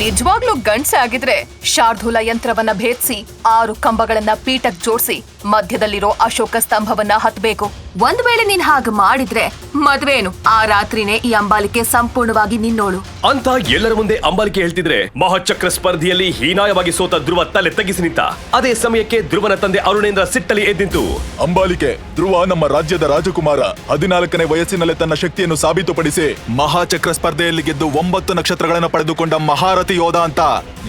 ನಿಜವಾಗ್ಲೂ ಗಂಡ್ಸೆ ಆಗಿದ್ರೆ ಶಾರ್ದೂಲ ಯಂತ್ರವನ್ನ ಭೇದಿಸಿ ಆರು ಕಂಬಗಳನ್ನ ಪೀಠಕ್ ಜೋಡಿಸಿ ಮಧ್ಯದಲ್ಲಿರೋ ಅಶೋಕ ಸ್ತಂಭವನ್ನ ಹತ್ಬೇಕು. ಒಂದ್ ವೇಳೆ ನೀನ್ ಹಾಗೆ ಮಾಡಿದ್ರೆ ಮದ್ವೇನು? ಆ ರಾತ್ರಿನೇ ಈ ಅಂಬಾಲಿಕೆ ಸಂಪೂರ್ಣವಾಗಿ ನಿನ್ನೋಳು. ಅಂತ ಎಲ್ಲರ ಮುಂದೆ ಅಂಬಾಲಿಕೆ ಹೇಳ್ತಿದ್ರೆ ಮಹಾಚಕ್ರ ಸ್ಪರ್ಧೆಯಲ್ಲಿ ಹೀನಾಯವಾಗಿ ಸೋತ ಧ್ರುವ ತಲೆ ತಗ್ಗಿಸಿ ನಿಂತ. ಅದೇ ಸಮಯಕ್ಕೆ ಧ್ರುವನ ತಂದೆ ಅರುಣೇಂದ್ರ ಸಿಟ್ಟಲಿ ಎದ್ದಿಂತು ಅಂಬಾಲಿಕೆ ಧ್ರುವ ನಮ್ಮ ರಾಜ್ಯದ ರಾಜಕುಮಾರ. ಹದಿನಾಲ್ಕನೇ ವಯಸ್ಸಿನಲ್ಲೇ ತನ್ನ ಶಕ್ತಿಯನ್ನು ಸಾಬೀತುಪಡಿಸಿ ಮಹಾಚಕ್ರ ಸ್ಪರ್ಧೆಯಲ್ಲಿ ಗೆದ್ದು ಒಂಬತ್ತು ನಕ್ಷತ್ರಗಳನ್ನು ಪಡೆದುಕೊಂಡ ಮಹಾರಥಿ ಯೋಧ ಅಂತ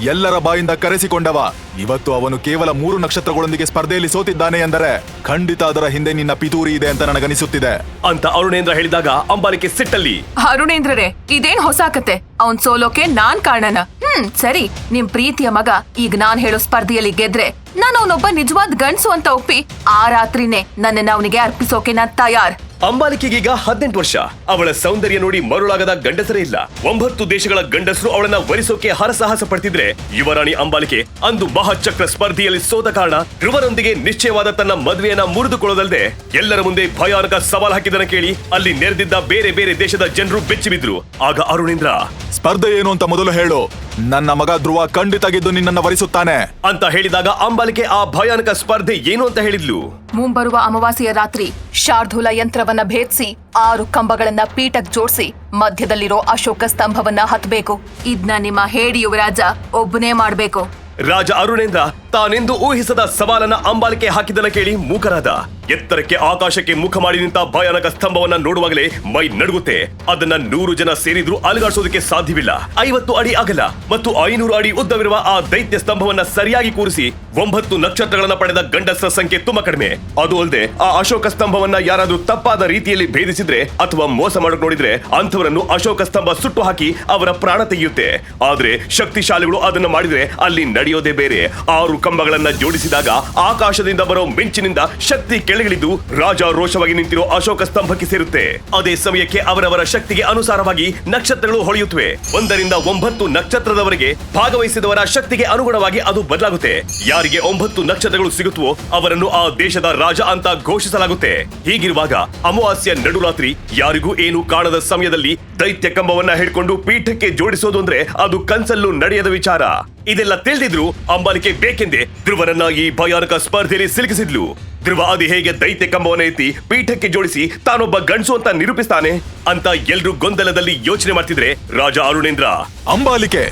ಎಲ್ಲರ ಬಾಯಿಂದ ಕರೆಸಿಕೊಂಡವ. ಇವತ್ತು ಅವನು ಕೇವಲ ಮೂರು ನಕ್ಷತ್ರಗಳೊಂದಿಗೆ ಸ್ಪರ್ಧೆಯಲ್ಲಿ ಸೋತಿದ್ದಾನೆ ಎಂದರೆ ಖಂಡಿತ ಅದರ ಹಿಂದೆ ನಿನ್ನ ಪಿತೂರಿ ಇದೆ ಅಂತ ನನಗನಿಸುತ್ತಿದೆ. ಅಂತ ಅರುಣೇಂದ್ರ ಹೇಳಿದಾಗ ಅಂಬಾಲಿಕೆ ಸಿಟ್ಟಲ್ಲಿ. ಅರುಣೇಂದ್ರರೇ ಇದೇನ್ ಹೊಸ ಕತೆ? ಅವನ್ ಸೋಲೋಕೆ ನಾನ್ ಕಾರಣನ. ಹ್ಮ್ ಸರಿ ನಿಮ್ ಪ್ರೀತಿಯ ಮಗ ಈಗ ನಾನ್ ಹೇಳೋ ಸ್ಪರ್ಧೆಯಲ್ಲಿ ಗೆದ್ರೆ ನಾನು ಅವನೊಬ್ಬ ನಿಜವಾದ ಗಂಡ್ಸು ಅಂತ ಒಪ್ಪಿ ಆ ರಾತ್ರಿನೇ ನನ್ನನ್ನ ಅವನಿಗೆ ಅರ್ಪಿಸೋಕೆ ನಾನ್ ತಯಾರ್. ಅಂಬಾಲಿಕೆಗೀಗ ಹದಿನೆಂಟು ವರ್ಷ. ಅವಳ ಸೌಂದರ್ಯ ನೋಡಿ ಮರುಳಾಗದ ಗಂಡಸರೇ ಇಲ್ಲ. ಒಂಬತ್ತು ದೇಶಗಳ ಗಂಡಸರು ಅವಳನ್ನ ವರಿಸೋಕೆ ಹರಸಾಹಸ ಪಡ್ತಿದ್ರೆ ಯುವರಾಣಿ ಅಂಬಾಲಿಕೆ ಅಂದು ಮಹಾಚಕ್ರ ಸ್ಪರ್ಧೆಯಲ್ಲಿ ಸೋದ ಕಾರಣ ಧ್ರುವರೊಂದಿಗೆ ನಿಶ್ಚಯವಾದ ತನ್ನ ಮದುವೆಯನ್ನ ಮುರಿದುಕೊಳ್ಳೋದಲ್ಲದೆ ಎಲ್ಲರ ಮುಂದೆ ಭಯಾನಕ ಸವಾಲ್ ಹಾಕಿದನ ಕೇಳಿ ಅಲ್ಲಿ ನೆರೆದಿದ್ದ ಬೇರೆ ಬೇರೆ ದೇಶದ ಜನರು ಬೆಚ್ಚಿಬಿದ್ರು. ಆಗ ಅರುಣೇಂದ್ರ, ಸ್ಪರ್ಧೆ ಏನು ಅಂತ ಮೊದಲು ಹೇಳು. ನನ್ನ ಮಗ ಧ್ರುವ ಖಂಡಿತ ಗೆದ್ದು ನಿನ್ನನ್ನು ವರಿಸುತ್ತಾನೆ. ಅಂತ ಹೇಳಿದಾಗ ಅಂಬಲಿಕೆ ಆ ಭಯಾನಕ ಸ್ಪರ್ಧೆ ಏನು ಅಂತ ಹೇಳಿದ್ಲು? ಮುಂಬರುವ ಅಮಾವಾಸ್ಯೆಯ ರಾತ್ರಿ ಶಾರ್ಧೂಲ ಯಂತ್ರವನ್ನ ಭೇದಿಸಿ ಆರು ಕಂಬಗಳನ್ನ ಪೀಠಕ್ ಜೋಡಿಸಿ ಮಧ್ಯದಲ್ಲಿರೋ ಅಶೋಕ ಸ್ತಂಭವನ್ನ ಹತ್ಬೇಕು. ಇದ್ನ ನಿಮ್ಮ ಹೇಡಿ ರಾಜ ಒಬ್ಬನೇ ಮಾಡ್ಬೇಕು. ರಾಜ ಅರುಣೇಂದ್ರ ತಾನೆಂದು ಊಹಿಸದ ಸವಾಲನ್ನ ಅಂಬಾಲಿಕೆ ಹಾಕಿದನ ಕೇಳಿ ಮೂಕರಾದ. ಎತ್ತರಕ್ಕೆ ಆಕಾಶಕ್ಕೆ ಮುಖ ಮಾಡಿ ನಿಂತ ಭಯಾನಕ ಸ್ತಂಭವನ್ನ ನೋಡುವಾಗಲೇ ಮೈ ನಡುಗುತ್ತೆ. ಅದನ್ನ ನೂರು ಜನ ಸೇರಿದ್ರು ಅಲುಗಾಡಿಸೋದಕ್ಕೆ ಸಾಧ್ಯವಿಲ್ಲ. ಐವತ್ತು ಅಡಿ ಅಗಲ ಮತ್ತು ಐನೂರು ಅಡಿ ಉದ್ದವಿರುವ ಆ ದೈತ್ಯ ಸ್ತಂಭವನ್ನ ಸರಿಯಾಗಿ ಕೂರಿಸಿ ಒಂಬತ್ತು ನಕ್ಷತ್ರಗಳನ್ನ ಪಡೆದ ಗಂಡಸರ ಸಂಖ್ಯೆ ತುಂಬಾ ಕಡಿಮೆ. ಅದು ಅಲ್ಲದೆ ಆ ಅಶೋಕ ಸ್ತಂಭವನ್ನ ಯಾರಾದ್ರೂ ತಪ್ಪಾದ ರೀತಿಯಲ್ಲಿ ಭೇದಿಸಿದ್ರೆ ಅಥವಾ ಮೋಸ ಮಾಡಕ್ ನೋಡಿದ್ರೆ ಅಂಥವರನ್ನು ಅಶೋಕ ಸ್ತಂಭ ಸುಟ್ಟು ಹಾಕಿ ಅವರ ಪ್ರಾಣ ತೆಗೆಯುತ್ತೆ. ಆದ್ರೆ ಶಕ್ತಿಶಾಲಿಗಳು ಅದನ್ನ ಮಾಡಿದ್ರೆ ಅಲ್ಲಿ ನಡೆಯೋದೇ ಬೇರೆ. ಆರು ಕಂಬಗಳನ್ನ ಜೋಡಿಸಿದಾಗ ಆಕಾಶದಿಂದ ಬರೋ ಮಿಂಚಿನಿಂದ ಶಕ್ತಿ ಕೆಳಗಿಳಿದು ರಾಜ ರೋಷವಾಗಿ ನಿಂತಿರೋ ಅಶೋಕ ಸ್ತಂಭಕ್ಕೆ ಸೇರುತ್ತೆ. ಅದೇ ಸಮಯಕ್ಕೆ ಅವರವರ ಶಕ್ತಿಗೆ ಅನುಸಾರವಾಗಿ ನಕ್ಷತ್ರಗಳು ಹೊಳೆಯುತ್ತವೆ. ಒಂದರಿಂದ ಒಂಬತ್ತು ನಕ್ಷತ್ರದವರೆಗೆ ಭಾಗವಹಿಸಿದವರ ಶಕ್ತಿಗೆ ಅನುಗುಣವಾಗಿ ಅದು ಬದಲಾಗುತ್ತೆ. ಯಾರಿಗೆ ಒಂಬತ್ತು ನಕ್ಷತ್ರಗಳು ಸಿಗುತ್ತವೋ ಅವರನ್ನು ಆ ದೇಶದ ರಾಜ ಅಂತ ಘೋಷಿಸಲಾಗುತ್ತೆ. ಹೀಗಿರುವಾಗ ಅಮಾವಾಸ್ಯ ನಡುರಾತ್ರಿ ಯಾರಿಗೂ ಏನು ಕಾಣದ ಸಮಯದಲ್ಲಿ ದೈತ್ಯ ಕಂಬವನ್ನ ಹಿಡ್ಕೊಂಡು ಪೀಠಕ್ಕೆ ಜೋಡಿಸೋದು ಅಂದ್ರೆ ಅದು ಕನ್ಸಲ್ಲೂ ನಡೆಯದ ವಿಚಾರ. ಇದೆಲ್ಲ ತಿಳಿದಿದ್ರು ಅಂಬಾಲಿಕೆ ಬೇಕೆಂದೇ ಧ್ರುವನನ್ನ ಈ ಭಯಾನಕ ಸ್ಪರ್ಧೆಯಲ್ಲಿ ಸಿಲುಕಿಸಿದ್ಲು. ಧ್ರುವ ಅದು ಹೇಗೆ ದೈತ್ಯ ಕಂಬವನ್ನ ಎತ್ತಿ ಪೀಠಕ್ಕೆ ಜೋಡಿಸಿ ತಾನೊಬ್ಬ ಗಂಡಸು ಅಂತ ನಿರೂಪಿಸ್ತಾನೆ ಅಂತ ಎಲ್ರು ಗೊಂದಲದಲ್ಲಿ ಯೋಚನೆ ಮಾಡ್ತಿದ್ರೆ ರಾಜ ಅರುಣೇಂದ್ರ. ಅಂಬಾಲಿಕೆ,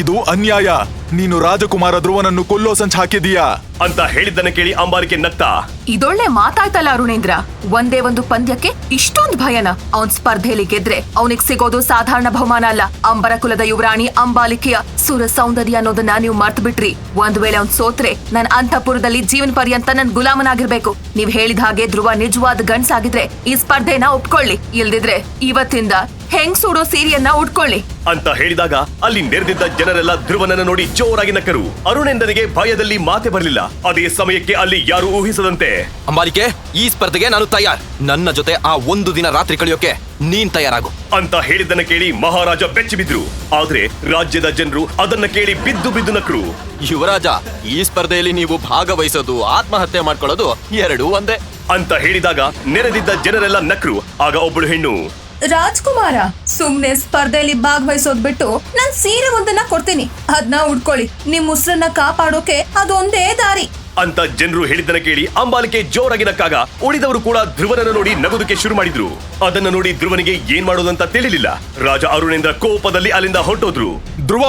ಇದು ಅನ್ಯಾಯ. ನೀನು ರಾಜಕುಮಾರ ಧ್ರುವನನ್ನು ಕೊಲ್ಲೋ ಸಂಚ್ ಹಾಕಿದೀಯಾ ಅಂತ ಹೇಳಿದ್ದನ್ನ ಕೇಳಿ ಅಂಬಾರಿಕೆ ನಗ್ತಾ. ಇದೊಳ್ಳೆ ಮಾತಾಯ್ತಲ್ಲ ಅರುಣೇಂದ್ರ? ಒಂದೇ ಒಂದು ಪಂದ್ಯಕ್ಕೆ ಇಷ್ಟೊಂದು ಭಯನ. ಅವನ್ ಸ್ಪರ್ಧೆಯಲ್ಲಿ ಗೆದ್ರೆ ಅವನಿಗೆ ಸಿಗೋದು ಸಾಧಾರಣ ಬಹುಮಾನ ಅಲ್ಲ. ಅಂಬರ ಕುಲದ ಯುವರಾಣಿ ಅಂಬಾಲಿಕೆಯ ಸುರ ಸೌಂದರ್ಯ ಅನ್ನೋದನ್ನ ನೀವು ಮರ್ತು ಬಿಟ್ರಿ ಒಂದ್ ವೇಳೆ ಅವ್ನ್ ಸೋತ್ರೆ ನನ್ ಅಂತಃಪುರದಲ್ಲಿ ಜೀವನ ಪರ್ಯಂತ ನನ್ ಗುಲಾಮನಾಗಿರ್ಬೇಕು. ನೀವ್ ಹೇಳಿದ ಹಾಗೆ ಧ್ರುವ ನಿಜವಾದ ಗಂಡ್ಸಾಗಿದ್ರೆ ಈ ಸ್ಪರ್ಧೆನ ಒಪ್ಕೊಳ್ಳಿ. ಇಲ್ದಿದ್ರೆ ಇವತ್ತಿಂದ ಹೆಂಗ್ ಸೂಡೋ ಸೀರಿಯನ್ನ ಉಟ್ಕೊಳ್ಳಿ. ಅಂತ ಹೇಳಿದಾಗ ಅಲ್ಲಿ ನೆರೆದಿದ್ದ ಜನರೆಲ್ಲ ಧ್ರುವನನ್ನ ನೋಡಿ ಜೋರಾಗಿ ನಕ್ಕರು. ಅರುಣೇಂದ್ರನಿಗೆ ಭಯದಲ್ಲಿ ಮಾತೆ ಬರಲಿಲ್ಲ. ಅದೇ ಸಮಯಕ್ಕೆ ಅಲ್ಲಿ ಯಾರು ಊಹಿಸದಂತೆ. ಅಂಬಾಲಿಕೆ ಈ ಸ್ಪರ್ಧೆಗೆ ನಾನು ತಯಾರ್. ನನ್ನ ಜೊತೆ ಆ ಒಂದು ದಿನ ರಾತ್ರಿ ಕಳೆಯೋಕೆ ನೀನ್ ತಯಾರಾಗು. ಅಂತ ಹೇಳಿದ್ದನ್ನ ಕೇಳಿ ಮಹಾರಾಜ ಬೆಚ್ಚಿ ಬಿದ್ರು ಆದ್ರೆ ರಾಜ್ಯದ ಜನರು ಅದನ್ನ ಕೇಳಿ ಬಿದ್ದು ಬಿದ್ದು ನಕ್ರು. ಯುವರಾಜ ಈ ಸ್ಪರ್ಧೆಯಲ್ಲಿ ನೀವು ಭಾಗವಹಿಸೋದು ಆತ್ಮಹತ್ಯೆ ಮಾಡ್ಕೊಳ್ಳೋದು ಎರಡೂ ಒಂದೇ. ಅಂತ ಹೇಳಿದಾಗ ನೆರೆದಿದ್ದ ಜನರೆಲ್ಲ ನಕ್ರು. ಆಗ ಒಬ್ಬಳು ಹೆಣ್ಣು. ರಾಜ್ಕುಮಾರ ಸುಮ್ನೆ ಸ್ಪರ್ಧೆಯಲ್ಲಿ ಭಾಗವಹಿಸೋದ್ ಬಿಟ್ಟು ನಾನ್ ಸೀರೆ ಒಂದನ್ನ ಕೊಡ್ತೀನಿ. ಅದ್ನ ಉಡ್ಕೊಳ್ಳಿ. ನಿಮ್ ಉಸ್ರನ್ನ ಕಾಪಾಡೋಕೆ ಅದೊಂದೇ ದಾರಿ. ಅಂತ ಜನರು ಹೇಳಿದ್ದನ್ನ ಕೇಳಿ ಅಂಬಾಲಿಕೆ ಜೋರಾಗಿ ನಕ್ಕಾಗ ಉಳಿದವರು ಕೂಡ ಧ್ರುವನನ್ನು ನೋಡಿ ನಗುದಕ್ಕೆ ಶುರು ಮಾಡಿದ್ರು. ಅದನ್ನ ನೋಡಿ ಧ್ರುವನಿಗೆ ಏನ್ ಮಾಡೋದಂತ ತಿಳಿಲಿಲ್ಲ. ರಾಜ ಅರುಣೇಂದ್ರ ಕೋಪದಲ್ಲಿ ಅಲ್ಲಿಂದ ಹೊರಟೋದ್ರು. ಧ್ರುವ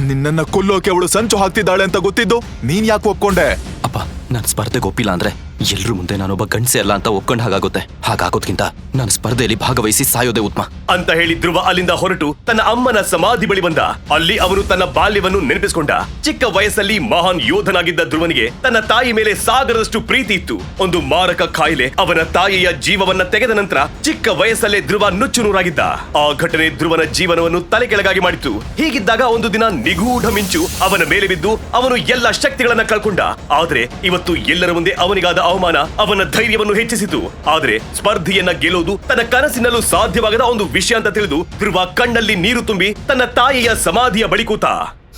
ನಿನ್ನನ್ನ ಕೊಲ್ಲೋಕೆ ಅವಳು ಸಂಚು ಹಾಕ್ತಿದ್ದಾಳೆ ಅಂತ ಗೊತ್ತಿದ್ದು ನೀನ್ ಯಾಕೆ ಒಪ್ಕೊಂಡೆ? ಅಪ್ಪ ನನ್ ಸ್ಪರ್ಧೆಗೆ ಒಪ್ಪಿಲ್ಲ ಅಂದ್ರೆ? ಎಲ್ರ ಮುಂದೆ ನಾನೊಬ್ಬ ಗಂಡಸೆ ಅಲ್ಲ ಅಂತ ಒಪ್ಕೊಂಡ್ ಹಾಗಾಗುತ್ತೆ. ಹಾಗಾಗೋದ್ಕಿಂತ ನಾನು ಸ್ಪರ್ಧೆಯಲ್ಲಿ ಭಾಗವಹಿಸಿ ಸಾಯೋದೇ ಉತ್ತಮ. ಅಂತ ಹೇಳಿ ಧ್ರುವ ಅಲ್ಲಿಂದ ಹೊರಟು ತನ್ನ ಅಮ್ಮನ ಸಮಾಧಿ ಬಳಿ ಬಂದ. ಅಲ್ಲಿ ಅವರು ತನ್ನ ಬಾಲ್ಯವನ್ನು ನೆನಪಿಸಿಕೊಂಡ. ಚಿಕ್ಕ ವಯಸ್ಸಲ್ಲಿ ಮಹಾನ್ ಯೋಧನಾಗಿದ್ದ ಧ್ರುವನಿಗೆ ತನ್ನ ತಾಯಿ ಮೇಲೆ ಸಾಗರದಷ್ಟು ಪ್ರೀತಿ ಇತ್ತು. ಒಂದು ಮಾರಕ ಕಾಯಿಲೆ ಅವನ ತಾಯಿಯ ಜೀವವನ್ನ ತೆಗೆದ ನಂತರ ಚಿಕ್ಕ ವಯಸ್ಸಲ್ಲೇ ಧ್ರುವ ನುಚ್ಚುನೂರಾಗಿದ್ದ. ಆ ಘಟನೆ ಧ್ರುವನ ಜೀವನವನ್ನು ತಲೆ ಕೆಳಗಾಗಿ ಮಾಡಿತ್ತು. ಹೀಗಿದ್ದಾಗ ಒಂದು ದಿನ ನಿಗೂಢ ಮಿಂಚು ಅವನ ಮೇಲೆ ಬಿದ್ದು ಅವನು ಎಲ್ಲ ಶಕ್ತಿಗಳನ್ನ ಕಳ್ಕೊಂಡ. ಆದ್ರೆ ಇವತ್ತು ಎಲ್ಲರ ಮುಂದೆ ಅವನಿಗಾದ ಅವಮಾನ ಅವನ ಧೈರ್ಯವನ್ನು ಹೆಚ್ಚಿಸಿತು. ಆದರೆ ಸ್ಪರ್ಧೆಯನ್ನ ಗೆಲ್ಲುವುದು ತನ್ನ ಕನಸಿನಲ್ಲೂ ಸಾಧ್ಯವಾಗದ ಒಂದು ವಿಷಯ ಅಂತ ತಿಳಿದು ಧ್ರುವ ಕಣ್ಣಲ್ಲಿ ನೀರು ತುಂಬಿ ತನ್ನ ತಾಯಿಯ ಸಮಾಧಿಯ ಬಳಿ ಕೂತ.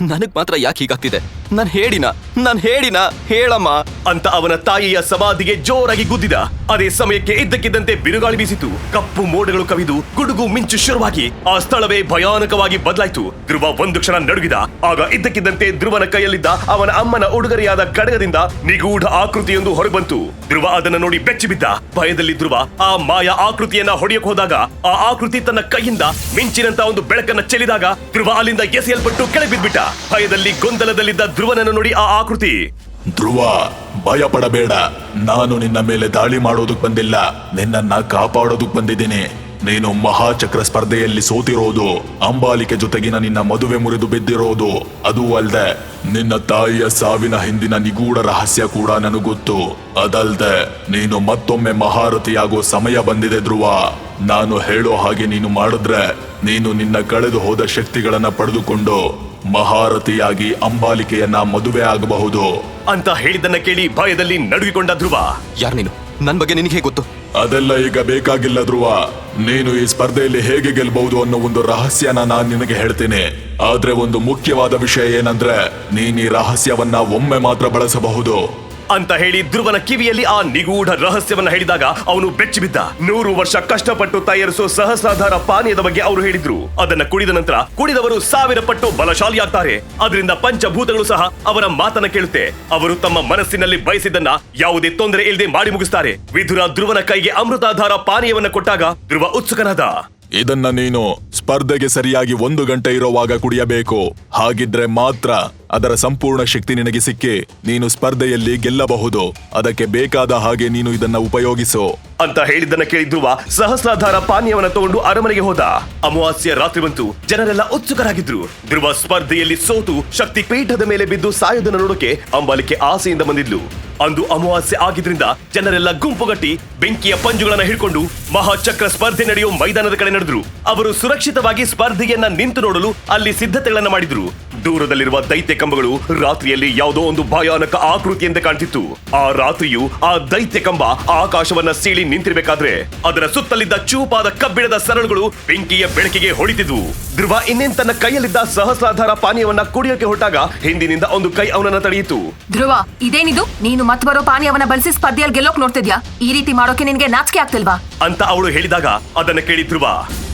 ನನಗ್ ಮಾತ್ರ ಯಾಕೆ ಹೀಗಾಗ್ತಿದೆ? ನಾನ್ ಹೇಳಿನ ನಾನ್ ಹೇಳಿನ ಹೇಳಮ್ಮ ಅಂತ ಅವನ ತಾಯಿಯ ಸಮಾಧಿಗೆ ಜೋರಾಗಿ ಗುದ್ದಿದ. ಅದೇ ಸಮಯಕ್ಕೆ ಇದ್ದಕ್ಕಿದ್ದಂತೆ ಬಿರುಗಾಳಿ ಬೀಸಿತು. ಕಪ್ಪು ಮೋಡಗಳು ಕವಿದು, ಗುಡುಗು ಮಿಂಚು ಶುರುವಾಗಿ. ಆ ಸ್ಥಳವೇ ಭಯಾನಕವಾಗಿ ಬದಲಾಯಿತು. ಧ್ರುವ ಒಂದು ಕ್ಷಣ ನಡುಗಿದ. ಆಗ ಇದ್ದಕ್ಕಿದ್ದಂತೆ ಧ್ರುವನ ಕೈಯಲ್ಲಿದ್ದ ಅವನ ಅಮ್ಮನ ಉಡುಗೊರೆಯಾದ ಕಡಗದಿಂದ ನಿಗೂಢ ಆಕೃತಿಯೊಂದು ಹೊರಬಂತು ಧ್ರುವ ಅದನ್ನ ನೋಡಿ ಬೆಚ್ಚಿಬಿದ್ದ. ಭಯದಲ್ಲಿ ಧ್ರುವ ಆ ಮಾಯ ಆಕೃತಿಯನ್ನ ಹೊಡೆಯಕ್ಕೆ ಹೋದಾಗ, ಆ ಆಕೃತಿ ತನ್ನ ಕೈಯಿಂದ ಮಿಂಚಿನಂತ ಒಂದು ಬೆಳಕನ್ನ ಚೆಲ್ಲಿದಾಗ, ಧ್ರುವ ಅಲ್ಲಿಂದ ಎಸೆಯಲ್ಪಟ್ಟು ಕೆಳಗೆ ಬಿದ್ಬಿಟ್ಟ ಭಯದಲ್ಲಿ ಗೊಂದಲದಲ್ಲಿದ್ದ ಧ್ರುವನನ್ನು ನೋಡಿ ಆ ಆಕೃತಿ. ಧ್ರುವ ಭಯ ಪಡಬೇಡ ನಾನು ನಿನ್ನ ಮೇಲೆ ದಾಳಿ ಮಾಡೋದಕ್ ಬಂದಿಲ್ಲ. ನಿನ್ನನ್ನ ಕಾಪಾಡೋದಕ್ ಬಂದಿದ್ದೀನಿ. ನೀನು ಮಹಾಚಕ್ರ ಸ್ಪರ್ಧೆಯಲ್ಲಿ ಸೋತಿರೋದು. ಅಂಬಾಲಿಕೆ ಜೊತೆಗಿನ ನಿನ್ನ ಮದುವೆ ಮುರಿದು ಬಿದ್ದಿರೋದು. ಅದು ಅಲ್ದೆ, ನಿನ್ನ ತಾಯಿಯ ಸಾವಿನ ಹಿಂದಿನ ನಿಗೂಢ ರಹಸ್ಯ ಕೂಡ ನನಗೊತ್ತು ಅದಲ್ದೆ, ನೀನು ಮತ್ತೊಮ್ಮೆ ಮಹಾರಥಿಯಾಗೋ ಸಮಯ ಬಂದಿದೆ ಧ್ರುವ. ನಾನು ಹೇಳೋ ಹಾಗೆ ನೀನು ಮಾಡಿದ್ರೆ, ನೀನು ನಿನ್ನ ಕಳೆದು ಹೋದ ಶಕ್ತಿಗಳನ್ನ ಪಡೆದುಕೊಂಡು ಮಹಾರಥಿಯಾಗಿ ಅಂಬಾಲಿಕೆಯನ್ನ ಮದುವೆ ಆಗಬಹುದು. ಅಂತ ಹೇಳಿದ್ದನ್ನ ಕೇಳಿ ಭಯದಲ್ಲಿ ನಡುಗಿಕೊಂಡ ಧ್ರುವ. ಯಾರ್ ನೀನು? ನನ್ ಬಗ್ಗೆ ನಿನಗೆ ಗೊತ್ತು? ಅದೆಲ್ಲ ಈಗ ಬೇಕಾಗಿಲ್ಲ ಧ್ರುವ. ನೀನು ಈ ಸ್ಪರ್ಧೆಯಲ್ಲಿ ಹೇಗೆ ಗೆಲ್ಬಹುದು ಅನ್ನೋ ಒಂದು ರಹಸ್ಯನ ನಾನು ನಿನಗೆ ಹೇಳ್ತೇನೆ. ಆದ್ರೆ ಒಂದು ಮುಖ್ಯವಾದ ವಿಷಯ ಏನಂದ್ರೆ ನೀನ್ ಈ ರಹಸ್ಯವನ್ನ ಒಮ್ಮೆ ಮಾತ್ರ ಬಳಸಬಹುದು. ಅಂತ ಹೇಳಿ ಧ್ರುವನ ಕಿವಿಯಲ್ಲಿ ಆ ನಿಗೂಢ ರಹಸ್ಯವನ್ನ ಹೇಳಿದಾಗ ಅವನು ಬೆಚ್ಚಿಬಿದ್ದ. ನೂರು ವರ್ಷ ಕಷ್ಟಪಟ್ಟು ತಯಾರಿಸೋ ಸಹಸ್ರಾಧಾರ ಪಾನೀಯದ ಬಗ್ಗೆ ಅವರು ಹೇಳಿದ್ರು. ಅದನ್ನ ಕುಡಿದ ನಂತರ ಕುಡಿದವರು ಸಾವಿರ ಪಟ್ಟು ಬಲಶಾಲಿಯಾಗ್ತಾರೆ. ಅದರಿಂದ ಪಂಚಭೂತಗಳು ಸಹ ಅವರ ಮಾತನ್ನ ಕೇಳುತ್ತೆ. ಅವರು ತಮ್ಮ ಮನಸ್ಸಿನಲ್ಲಿ ಬಯಸಿದ್ದನ್ನ ಯಾವುದೇ ತೊಂದರೆ ಇಲ್ಲದೆ ಮಾಡಿ ಮುಗಿಸ್ತಾರೆ. ವಿಧುರ ಧ್ರುವನ ಕೈಗೆ ಅಮೃತಾಧಾರ ಪಾನೀಯವನ್ನ ಕೊಟ್ಟಾಗ ಧ್ರುವ ಉತ್ಸುಕನಾದ. ಇದನ್ನ ನೀನು ಸ್ಪರ್ಧೆಗೆ ಸರಿಯಾಗಿ ಒಂದು ಗಂಟೆ ಇರುವಾಗ ಕುಡಿಯಬೇಕು. ಹಾಗಿದ್ರೆ ಮಾತ್ರ ಅದರ ಸಂಪೂರ್ಣ ಶಕ್ತಿ ನಿನಗೆ ಸಿಕ್ಕಿ. ನೀನು ಸ್ಪರ್ಧೆಯಲ್ಲಿ ಗೆಲ್ಲಬಹುದು. ಅದಕ್ಕೆ ಬೇಕಾದ ಹಾಗೆ ನೀನು ಇದನ್ನ ಉಪಯೋಗಿಸು. ಅಂತ ಹೇಳಿದ್ದನ್ನ ಕೇಳಿ ಧ್ರುವ ಸಹಸ್ರಾಧಾರ ಪಾನೀಯವನ್ನ ತಗೊಂಡು ಅರಮನೆಗೆ ಹೋದ. ಅಮಾವಾಸ್ಯ ರಾತ್ರಿ ಬಂತು. ಜನರೆಲ್ಲ ಉತ್ಸುಕರಾಗಿದ್ರು. ಧ್ರುವ ಸ್ಪರ್ಧೆಯಲ್ಲಿ ಸೋತು ಶಕ್ತಿ ಪೀಠದ ಮೇಲೆ ಬಿದ್ದು ಸಾಯೋದನ್ನ ನೋಡೋಕೆ ಅಂಬಾಲಿಕೆ ಆಸೆಯಿಂದ ಬಂದಿದ್ಲು. ಅಂದು ಅಮಾವಾಸ್ಯೆ ಆಗಿದ್ರಿಂದ ಜನರೆಲ್ಲ ಗುಂಪುಗಟ್ಟಿ ಬೆಂಕಿಯ ಪಂಜುಗಳನ್ನ ಹಿಡ್ಕೊಂಡು ಮಹಾಚಕ್ರ ಸ್ಪರ್ಧೆ ನಡೆಯುವ ಮೈದಾನದ ಕಡೆ ನಡೆದ್ರು. ಅವರು ಸುರಕ್ಷಿತವಾಗಿ ಸ್ಪರ್ಧೆಯನ್ನ ನಿಂತು ನೋಡಲು ಅಲ್ಲಿ ಸಿದ್ಧತೆಗಳನ್ನ ಮಾಡಿದ್ರು. ದೂರದಲ್ಲಿರುವ ದೈತ್ಯ ಕಂಬಗಳು ರಾತ್ರಿಯಲ್ಲಿ ಯಾವುದೋ ಒಂದು ಭಯಾನಕ ಆಕೃತಿಯಂತೆ ಕಾಣ್ತಿತ್ತು. ಆ ರಾತ್ರಿಯು ಆ ದೈತ್ಯ ಕಂಬ ಆಕಾಶವನ್ನ ಸೀಳಿ ನಿಂತಿರ್ಬೇಕಾದ್ರೆ ಅದರ ಸುತ್ತಲಿದ್ದ ಚೂಪಾದ ಕಬ್ಬಿಣದ ಸರಳುಗಳು ಬೆಂಕಿಯ ಬೆಳಕಿಗೆ ಹೊಳಿತಿದ್ವು. ಧ್ರುವ ಇನ್ನೇನ್ ತನ್ನ ಕೈಯಲ್ಲಿದ್ದ ಸಹಸ್ರಾಧಾರ ಪಾನೀಯವನ್ನ ಕುಡಿಯೋಕೆ ಹೊರಟಾಗ ಹಿಂದಿನಿಂದ ಒಂದು ಕೈ ಅವನನ್ನ ತಡೆಯಿತು. ಧ್ರುವ ಇದೇನಿದು? ನೀನು ಮತ್ ಬರೋ ಪಾನೀಯವನ್ನ ಬಳಸಿ ಸ್ಪರ್ಧೆಯಲ್ಲಿ ಗೆಲ್ಲೋಕ್ ನೋಡ್ತಿದ್ಯಾ? ಈ ರೀತಿ ಮಾಡೋಕೆ ನಿನ್ಗೆ ನಾಚಿಕೆ ಆಗ್ತಿಲ್ವಾ? ಅಂತ ಅವಳು ಹೇಳಿದಾಗ ಅದನ್ನ ಕೇಳಿ ಧ್ರುವ.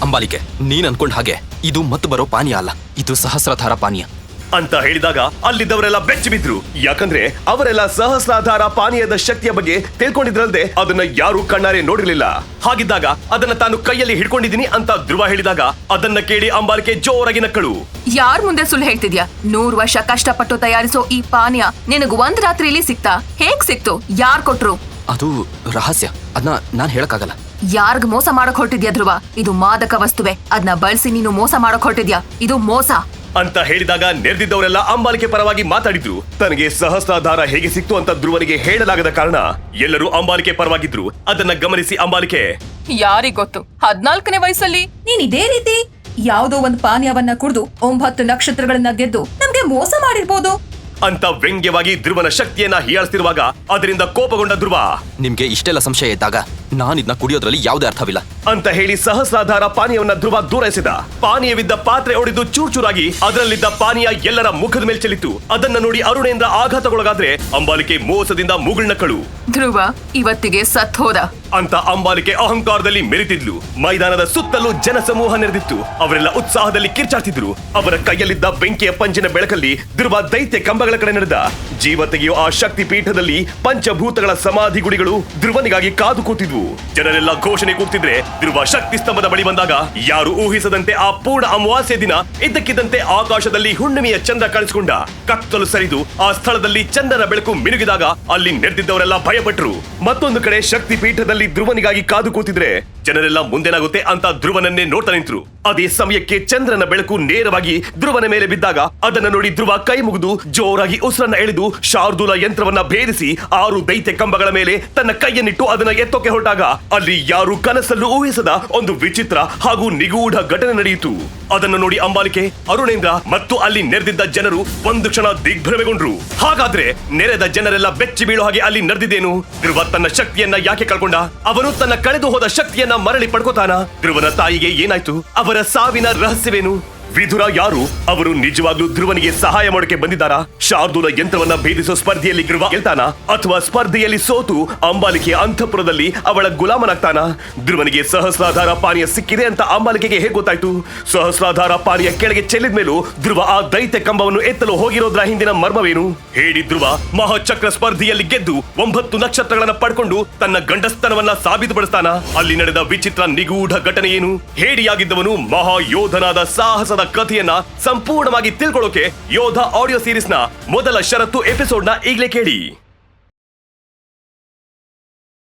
ಅಂಬಾಲಿಕೆ ನೀನ್ ಅನ್ಕೊಂಡ್ ಹಾಗೆ. ಇದು ಮತ್ ಬರೋ ಪಾನೀಯ ಅಲ್ಲ. ಇದು ಸಹಸ್ರಧಾರ ಪಾನೀಯ. ಅಂತ ಹೇಳಿದಾಗ ಅಲ್ಲಿದ್ದವರೆಲ್ಲ ಬೆಚ್ಚಿ ಬಿದ್ರು. ಯಾಕಂದ್ರೆ ಅವರೆಲ್ಲ ಸಹಸ್ರಾಧಾರ ಪಾನೀಯದ ಶಕ್ತಿಯ ಬಗ್ಗೆ ತಿಳ್ಕೊಂಡಿದ್ರಲ್ದೆ ಅದನ್ನ ಯಾರು ಕಣ್ಣಾರೆ ನೋಡಿರ್ಲಿಲ್ಲ. ಹಾಗಿದ್ದಾಗ ಅದನ್ನ ತಾನು ಕೈಯಲ್ಲಿ ಹಿಡ್ಕೊಂಡಿದ್ದೀನಿ ಅಂತ ಧ್ರುವ ಹೇಳಿದಾಗ ಅದನ್ನ ಕೇಳಿ ಅಂಬಾಲಿಕೆ ಜೋರಾಗಿ ನಕ್ಕಳು. ಯಾರ್ ಮುಂದೆ ಸುಳ್ಳು ಹೇಳ್ತಿದ್ಯಾ? ನೂರ್ ವರ್ಷ ಕಷ್ಟಪಟ್ಟು ತಯಾರಿಸೋ ಈ ಪಾನೀಯ ನಿನಗ್ ಒಂದ್ ರಾತ್ರಿಯಲ್ಲಿ ಸಿಕ್ತಾ? ಹೇಗ್ ಸಿಕ್ತು? ಯಾರ್ ಕೊಟ್ರು? ಅದು ರಹಸ್ಯ. ಅದನ್ನ ನಾನ್ ಹೇಳಕ್ಕಾಗಲ್ಲ. ಯಾರ್ಗ್ ಮೋಸ ಮಾಡಕ್ ಹೊರಟಿದ್ಯಾ ಧ್ರುವ? ಇದು ಮಾದಕ ವಸ್ತುವೆ. ಅದನ್ನ ಬಳಸಿ ನೀನು ಮೋಸ ಮಾಡಕ್ ಹೊರಟಿದ್ಯಾ? ಇದು ಮೋಸ. ಅಂತ ಹೇಳಿದಾಗ ನೆರೆದಿದ್ದವರೆಲ್ಲ ಅಂಬಾಲಿಕೆ ಪರವಾಗಿ ಮಾತಾಡಿದ್ರು. ತನಗೆ ಸಹಸ್ರಾಧಾರ ಹೇಗೆ ಸಿಕ್ತು ಅಂತ ಧ್ರುವನಿಗೆ ಹೇಳಲಾಗದ ಕಾರಣ ಎಲ್ಲರೂ ಅಂಬಾಲಿಕೆ ಪರವಾಗಿದ್ರು. ಅದನ್ನ ಗಮನಿಸಿ ಅಂಬಾಲಿಕೆ. ಯಾರಿಗ್ ಗೊತ್ತು? ಹದ್ನಾಲ್ಕನೇ ವಯಸ್ಸಲ್ಲಿ? ನೀನ್ ಇದೇ ರೀತಿ? ಯಾವುದೋ ಒಂದು ಪಾನೀಯವನ್ನ ಕುಡಿದು ಒಂಬತ್ತು ನಕ್ಷತ್ರಗಳನ್ನ ಗೆದ್ದು ನಮ್ಗೆ ಮೋಸ ಮಾಡಿರ್ಬೋದು. ಅಂತ ವ್ಯಂಗ್ಯವಾಗಿ ಧ್ರುವನ ಶಕ್ತಿಯನ್ನ ಹೀಯಾಳಿಸ್ತಿರುವಾಗ ಅದರಿಂದ ಕೋಪಗೊಂಡ ಧ್ರುವ. ನಿಮ್ಗೆ ಇಷ್ಟೆಲ್ಲ ಸಂಶಯ ಇದ್ದಾಗ ನಾನು ಇದನ್ನ ಕುಡಿಯೋದ್ರಲ್ಲಿ ಯಾವುದೇ ಅರ್ಥವಿಲ್ಲ. ಅಂತ ಹೇಳಿ ಸಹಸ್ರಾಧಾರ ಪಾನೀಯವನ್ನ ಧ್ರುವ ದೂರೈಸಿದ. ಪಾನೀಯವಿದ್ದ ಪಾತ್ರೆ ಒಡೆದು ಚೂರ್ಚೂರಾಗಿ ಅದರಲ್ಲಿದ್ದ ಪಾನೀಯ ಎಲ್ಲರ ಮುಖದ ಮೇಲೆ ಚೆಲ್ಲಿತು ಅದನ್ನ ನೋಡಿ ಅರುಣೇಂದ್ರ ಆಘಾತಗೊಳಗಾದ್ರೆ ಅಂಬಾಲಿಕೆ ಮೋಸದಿಂದ ಮುಗುಳ್ನಕ್ಕಳು ಧ್ರುವ ಇವತ್ತಿಗೆ ಸತ್ ಹೋದ. ಅಂತ ಅಂಬಾಲಿಕೆ ಅಹಂಕಾರದಲ್ಲಿ ಮೆರಿತಿದ್ಲು. ಮೈದಾನದ ಸುತ್ತಲೂ ಜನಸಮೂಹ ನೆರೆದಿತ್ತು. ಅವರೆಲ್ಲ ಉತ್ಸಾಹದಲ್ಲಿ ಕಿರ್ಚಾಡ್ತಿದ್ರು. ಅವರ ಕೈಯಲ್ಲಿದ್ದ ಬೆಂಕಿಯ ಪಂಜಿನ ಬೆಳಕಲ್ಲಿ ಧ್ರುವ ದೈತ್ಯ ಕಂಬಗಳ ಕಡೆ ನಡೆದ. ಜೀವ ತೆಗೆಯುವ ಆ ಶಕ್ತಿ ಪೀಠದಲ್ಲಿ ಪಂಚಭೂತಗಳ ಸಮಾಧಿ ಗುಡಿಗಳು ಧ್ರುವನಿಗಾಗಿ ಕಾದು ಕೂತಿದ್ವು. ಜನರೆಲ್ಲ ಘೋಷಣೆ ಕೂಗ್ತಿದ್ರೆ ಧ್ರುವ ಶಕ್ತಿ ಸ್ತಂಭದ ಬಳಿ ಬಂದಾಗ ಯಾರು ಊಹಿಸದಂತೆ ಆ ಪೂರ್ಣ ಅಮಾವಾಸ್ಯ ದಿನ ಇದ್ದಕ್ಕಿದ್ದಂತೆ ಆಕಾಶದಲ್ಲಿ ಹುಣ್ಣಿಮೆಯ ಚಂದ್ರ ಕಾಣಿಸಿಕೊಂಡ. ಕತ್ತಲು ಸರಿದು ಆ ಸ್ಥಳದಲ್ಲಿ ಚಂದ್ರನ ಬೆಳಕು ಮಿನುಗಿದಾಗ ಅಲ್ಲಿ ನೆರೆದಿದ್ದವರೆಲ್ಲ ಭಯಪಟ್ರು. ಮತ್ತೊಂದು ಕಡೆ ಶಕ್ತಿ ಪೀಠದಲ್ಲಿ ಧ್ರುವನಿಗಾಗಿ ಕಾದು ಕೂತಿದ್ರೆ ಜನರೆಲ್ಲ ಮುಂದೇನಾಗುತ್ತೆ ಅಂತ ಧ್ರುವನನ್ನೇ ನೋಡ್ತಾ ನಿಂತ್ರು. ಅದೇ ಸಮಯಕ್ಕೆ ಚಂದ್ರನ ಬೆಳಕು ನೇರವಾಗಿ ಧ್ರುವನ ಮೇಲೆ ಬಿದ್ದಾಗ ಅದನ್ನ ನೋಡಿ ಧ್ರುವ ಕೈ ಮುಗಿದು ಜೋರಾಗಿ ಉಸಿರನ್ನ ಎಳೆದು ಶಾರ್ದೂಲ ಯಂತ್ರವನ್ನ ಭೇದಿಸಿ ಆರು ದೈತ್ಯ ಕಂಬಗಳ ಮೇಲೆ ತನ್ನ ಕೈಯನ್ನಿಟ್ಟು ಅದನ್ನ ಎತ್ತೋಕೆ ಹೊರಟಾಗ ಅಲ್ಲಿ ಯಾರು ಕನಸಲ್ಲೂ ಊಹಿಸದ ಒಂದು ವಿಚಿತ್ರ ಹಾಗೂ ನಿಗೂಢ ಘಟನೆ ನಡೆಯಿತು. ಅದನ್ನು ನೋಡಿ ಅಂಬಾಲಿಕೆ, ಅರುಣೇಂದ್ರ ಮತ್ತು ಅಲ್ಲಿ ನೆರೆದಿದ್ದ ಜನರು ಒಂದು ಕ್ಷಣ ದಿಗ್ಭ್ರಮೆಗೊಂಡ್ರು. ಹಾಗಾದ್ರೆ ನೆರೆದ ಜನರೆಲ್ಲ ಬೆಚ್ಚಿ ಬೀಳೋ ಹಾಗೆ ಅಲ್ಲಿ ನಡೆದಿದ್ದೇನು ಧ್ರುವ ತನ್ನ ಶಕ್ತಿಯನ್ನ ಯಾಕೆ ಕಳ್ಕೊಂಡ? ಅವನು ತನ್ನ ಕಳೆದು ಹೋದ ಶಕ್ತಿಯನ್ನ ಮರಳಿ ಪಡ್ಕೋತಾನ? ಧ್ರುವನ ತಾಯಿಗೆ ಏನಾಯ್ತು? ಅವರ ಸಾವಿನ ರಹಸ್ಯವೇನು? ವಿಧುರ ಯಾರು? ಅವರು ನಿಜವಾಗ್ಲೂ ಧ್ರುವನಿಗೆ ಸಹಾಯ ಮಾಡೋಕೆ ಬಂದಿದ್ದಾರಾ? ಶಾರ್ದೂಲ ಯಂತ್ರವನ್ನ ಭೇದಿಸೋ ಸ್ಪರ್ಧೆಯಲ್ಲಿ ಧ್ರುವ ಗೆಲ್ತಾನ? ಅಥವಾ ಸ್ಪರ್ಧೆಯಲ್ಲಿ ಸೋತು ಅಂಬಾಲಿಕೆ ಅಂತಃಪುರದಲ್ಲಿ ಅವಳ ಗುಲಾಮನಾಗ್ತಾನ? ಧ್ರುವನಿಗೆ ಸಹಸ್ರಾಧಾರ ಪಾನೀಯ ಸಿಕ್ಕಿದೆ ಅಂತ ಅಂಬಾಲಿಕೆಗೆ ಹೇಗೆ ಗೊತ್ತಾಯ್ತು? ಸಹಸ್ರಾಧಾರ ಪಾನೀಯ ಕೆಳಗೆ ಚೆಲ್ಲಿದ ಮೇಲೂ ಧ್ರುವ ಆ ದೈತ್ಯ ಕಂಬವನ್ನು ಎತ್ತಲು ಹೋಗಿರೋದ್ರ ಹಿಂದಿನ ಮರ್ಮವೇನು? ಹೇಳಿ ಧ್ರುವ, ಮಹಾಚಕ್ರ ಸ್ಪರ್ಧೆಯಲ್ಲಿ ಗೆದ್ದು ಒಂಬತ್ತು ನಕ್ಷತ್ರಗಳನ್ನ ಪಡ್ಕೊಂಡು ತನ್ನ ಗಂಡಸ್ತನವನ್ನ ಸಾಬೀತುಪಡಿಸ್ತಾನ ಅಲ್ಲಿ ನಡೆದ ವಿಚಿತ್ರ ನಿಗೂಢ ಘಟನೆ ಏನು? ಹೇಡಿಯಾಗಿದ್ದವನು ಮಹಾ ಯೋಧನಾದ ಕಥೆಯನ್ನ ಸಂಪೂರ್ಣವಾಗಿ ತಿಳ್ಕೊಳ್ಳೋಕೆ ಯೋಧ ಆಡಿಯೋ ಸೀರೀಸ್ನ ಮೊದಲ ಷರತ್ತು ಎಪಿಸೋಡ್ನ ಈಗಲೇ ಕೇಳಿ.